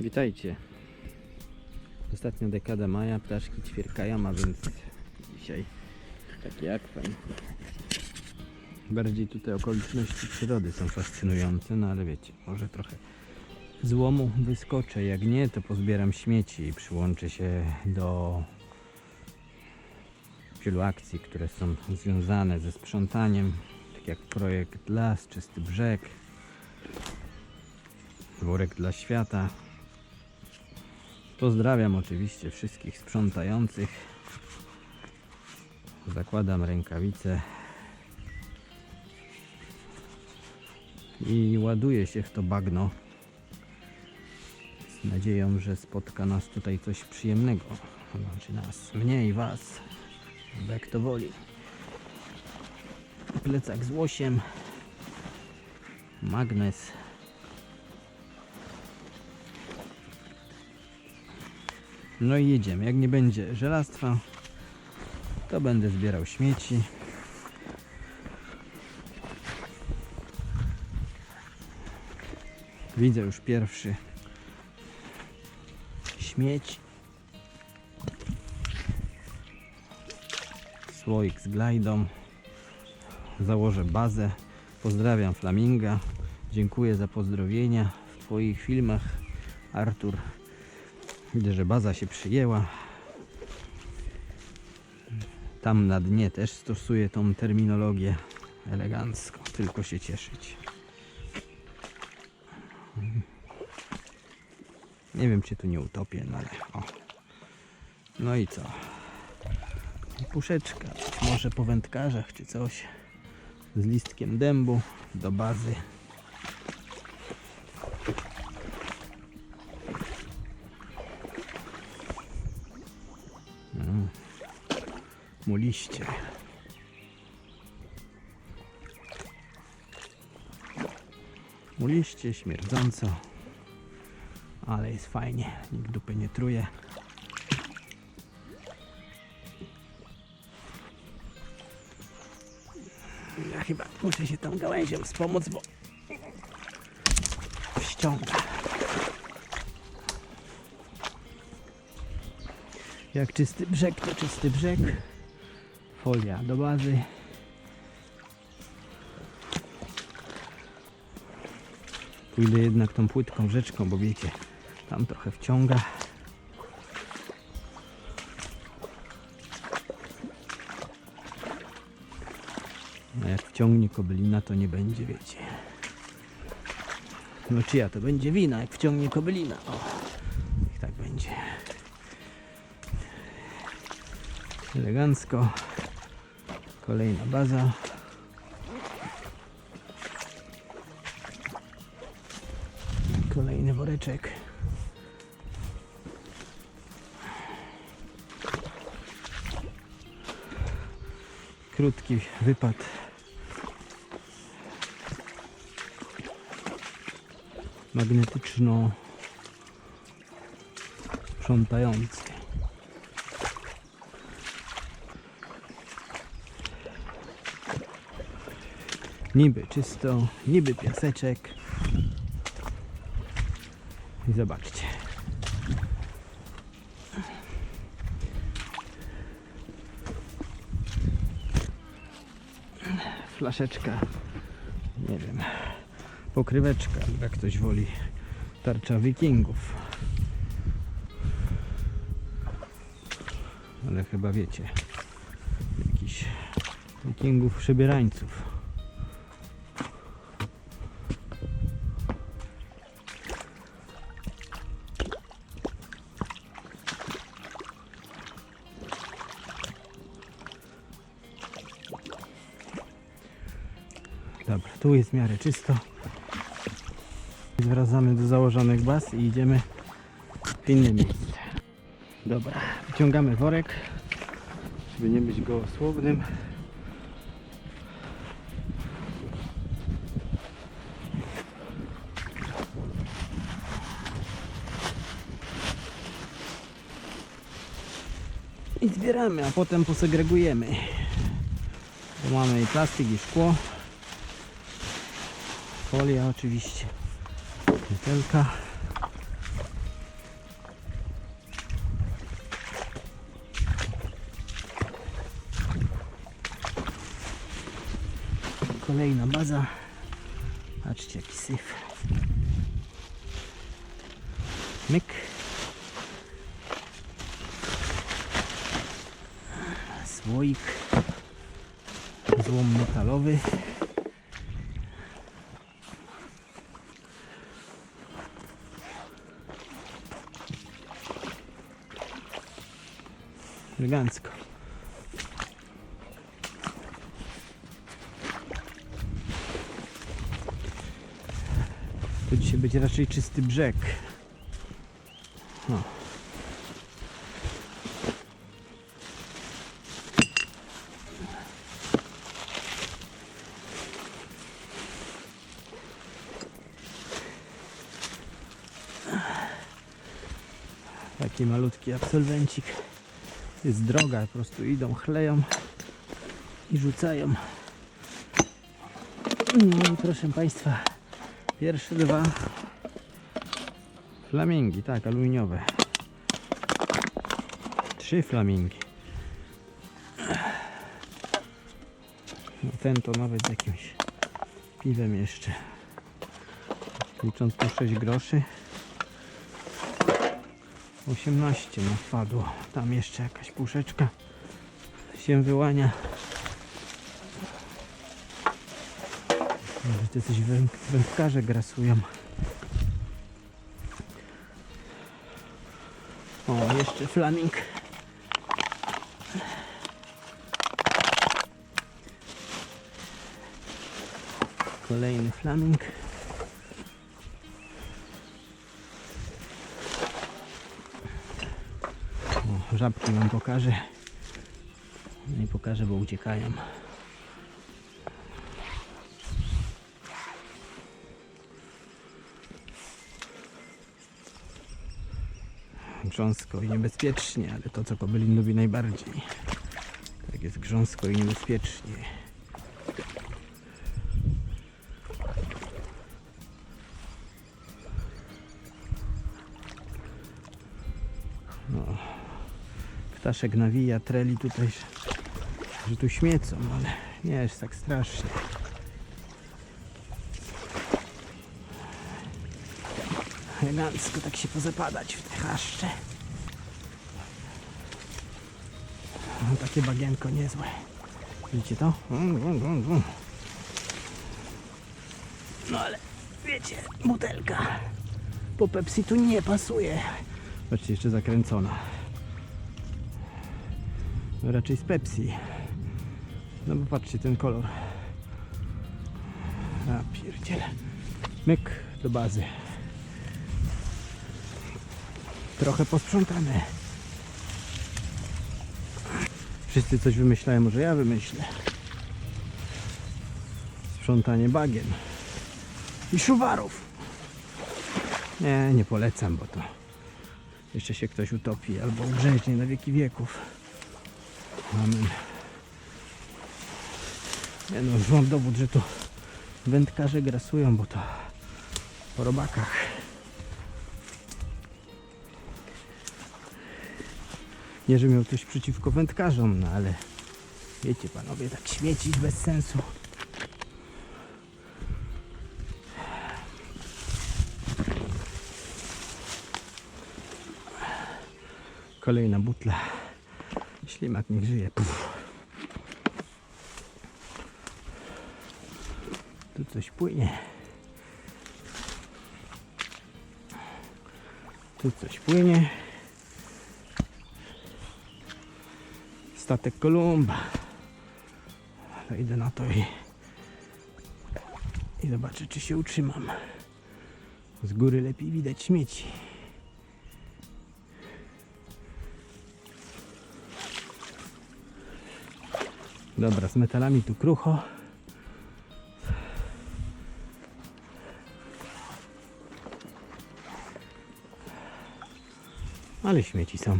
Witajcie. Ostatnia dekada maja, ptaszki ćwierkają, a więc dzisiaj taki akwen. Bardziej tutaj okoliczności przyrody są fascynujące, no ale wiecie, może trochę złomu wyskoczę. Jak nie, to pozbieram śmieci i przyłączę się do wielu akcji, które są związane ze sprzątaniem, tak jak projekt Las, Czysty Brzeg, Worek dla Świata. Pozdrawiam oczywiście wszystkich sprzątających. Zakładam rękawice i ładuję się w to bagno z nadzieją, że spotka nas tutaj coś przyjemnego. Znaczy nas, mnie i was, jak to woli. Plecak z łosiem, magnes. No i jedziemy. Jak nie będzie żelastwa, to będę zbierał śmieci. Widzę już pierwszy śmieć. Słoik z glajdą. Założę bazę. Pozdrawiam Flaminga. Dziękuję za pozdrowienia w Twoich filmach, Artur. Widzę, że baza się przyjęła. Tam na dnie też stosuję tą terminologię elegancko. Tylko się cieszyć. Nie wiem, czy tu nie utopię, no ale o. No i co? Puszeczka, może po wędkarzach czy coś. Z listkiem dębu do bazy. Mu liście. Mu liście śmierdząco. Ale jest fajnie. Nikt dupy nie truje. Ja chyba muszę się tą gałęzią wspomóc, bo ściąga. Jak czysty brzeg, to czysty brzeg. Folia do bazy. Pójdę jednak tą płytką rzeczką, bo wiecie, tam trochę wciąga. A jak wciągnie kobylina, to nie będzie, wiecie. No czyja to będzie wina, jak wciągnie kobylina. O, niech tak będzie. Elegancko. Kolejna baza. Kolejny woreczek. Krótki wypad. Magnetyczno Niby czysto, niby piaseczek. I zobaczcie. Flaszeczka, nie wiem, pokryweczka, jak ktoś woli, tarcza wikingów. Ale chyba wiecie, jakiś wikingów przybierańców. Dobra, tu jest w miarę czysto. Zwracamy do założonych baz i idziemy w inne miejsce. Dobra, wyciągamy worek, żeby nie być gołosłownym. I zbieramy, a potem posegregujemy. Tu mamy i plastik, i szkło. Folia oczywiście. Butelka. Kolejna baza. Patrzcie jaki syf. Myk. Słoik. Złom metalowy. Elegancko. To dzisiaj będzie raczej czysty brzeg. No. Taki malutki absolwencik. Jest droga, po prostu idą, chleją i rzucają. No i proszę Państwa, pierwsze dwa flamingi, tak, aluminiowe. Trzy flamingi. No ten to nawet z jakimś piwem jeszcze. Licząc po 6 groszy. 18 no wpadło. Tam jeszcze jakaś puszeczka się wyłania. Może to coś węd wędkarze grasują. O, jeszcze flaming. Kolejny flaming. Żabki wam pokażę. Nie pokażę, bo uciekają. Grząsko i niebezpiecznie, ale to co Kobylin lubi najbardziej. Tak jest grząsko i niebezpiecznie. Ptaszek nawija, treli tutaj, że tu śmiecą, ale nie jest tak strasznie. Elegancko tak się pozapadać w te chaszcze. No, takie bagienko niezłe. Widzicie to? Wum, wum, wum. No ale wiecie, butelka po Pepsi tu nie pasuje. Patrzcie, jeszcze zakręcona. Raczej z Pepsi. No bo patrzcie, ten kolor. A pierdziele. Myk do bazy. Trochę posprzątane. Wszyscy coś wymyślają, może ja wymyślę. Sprzątanie bagien. I szuwarów. Nie, nie polecam, bo to jeszcze się ktoś utopi albo ugrzęźnie na wieki wieków. Amen. No, już mam dowód, że to wędkarze grasują, bo to po robakach. Nie, że miał coś przeciwko wędkarzom, no ale wiecie panowie, tak śmiecić bez sensu. Kolejna butla. Ślimak niech żyje. Tu coś płynie. Tu coś płynie. Statek Kolumba. Ale idę na to i, i zobaczę, czy się utrzymam. Z góry lepiej widać śmieci. Dobra, z metalami tu krucho. Ale śmieci są.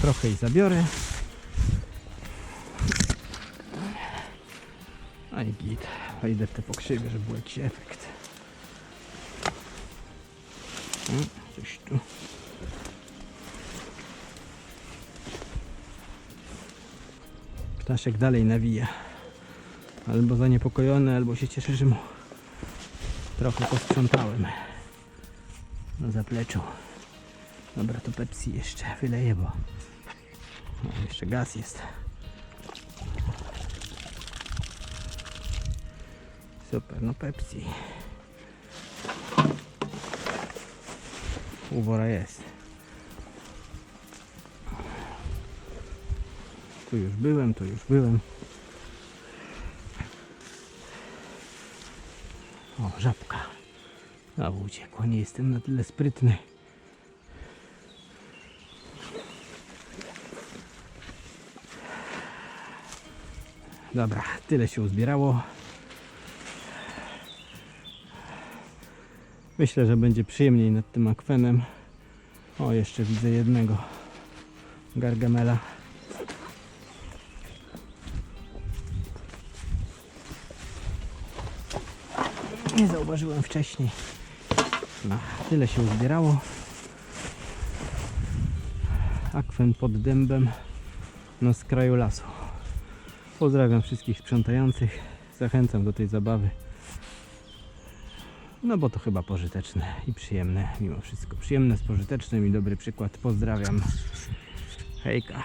Trochę i zabiorę. A i git. Wejdę w te pokrzywy, żeby był jakiś efekt. Coś tu. Ptaszek dalej nawija. Albo zaniepokojony, albo się cieszy, że mu trochę posprzątałem na zapleczu. Dobra, to Pepsi jeszcze wyleję, bo o, jeszcze gaz jest. Super, no Pepsi. Uwora jest. Tu już byłem, tu już byłem. O, żabka. A uciekła, nie jestem na tyle sprytny. Dobra, tyle się uzbierało. Myślę, że będzie przyjemniej nad tym akwenem. O, jeszcze widzę jednego gargamela. Nie zauważyłem wcześniej. No, tyle się uzbierało. Akwen pod dębem na skraju lasu. Pozdrawiam wszystkich sprzątających. Zachęcam do tej zabawy. No bo to chyba pożyteczne i przyjemne mimo wszystko. Przyjemne z pożytecznym i dobry przykład. Pozdrawiam. Hejka.